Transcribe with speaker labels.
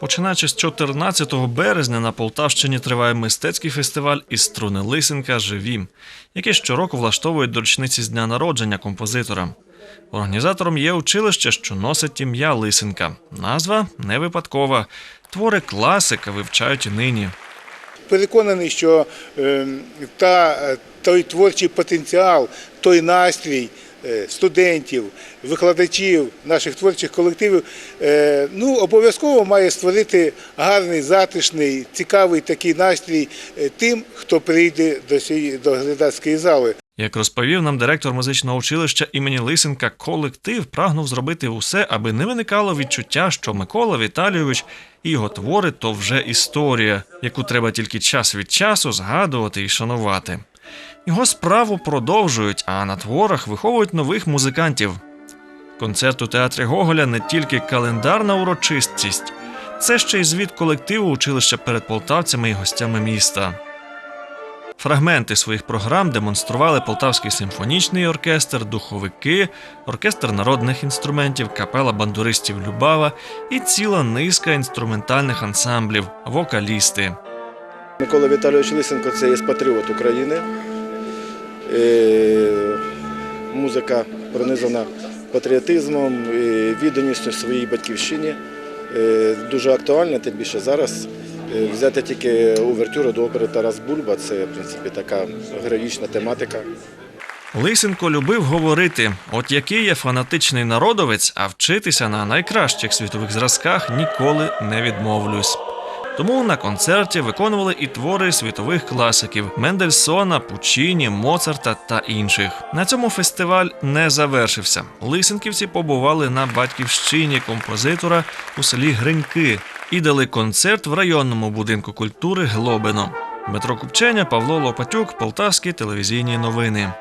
Speaker 1: Починаючи з 14 березня на Полтавщині триває мистецький фестиваль із струни Лисенка Живі, який щороку влаштовують до річниці з дня народження композитора. Організатором є училище, що носить ім'я Лисенка. Назва не випадкова. Твори класика вивчають і нині.
Speaker 2: переконаний, що е, та, е, той творчий потенціал, той настрій студентів, викладачів наших творчих колективів е, ну, обов'язково має створити гарний, затишний, цікавий такий настрій е, тим, хто прийде до, цієї, до глядацької зали.
Speaker 1: Як розповів нам директор музичного училища імені Лисенка, колектив прагнув зробити усе, аби не виникало відчуття, що Микола Віталійович і його твори то вже історія, яку треба тільки час від часу згадувати і шанувати. Його справу продовжують, а на творах виховують нових музикантів. Концерт у театрі Гоголя не тільки календарна урочистість, це ще й звіт колективу училища перед полтавцями і гостями міста. Фрагменти своїх програм демонстрували Полтавський симфонічний оркестр, духовики, оркестр народних інструментів, капела бандуристів Любава і ціла низка інструментальних ансамблів, вокалісти.
Speaker 3: Микола Віталійович Лисенко це є патріот України. Е, Музика пронизана патріотизмом, е, відданістю своїй батьківщині. Е, Дуже актуальна, тим більше зараз. Взяти тільки увертюру до опери Тарас Бульба це в принципі така героїчна тематика.
Speaker 1: Лисенко любив говорити: от який я фанатичний народовець, а вчитися на найкращих світових зразках ніколи не відмовлюсь. Тому на концерті виконували і твори світових класиків Мендельсона, Пучіні, Моцарта та інших. На цьому фестиваль не завершився. Лисенківці побували на батьківщині композитора у селі Гриньки і дали концерт в районному будинку культури Глобино. Дмитро Купченя, Павло Лопатюк, Полтавські телевізійні новини.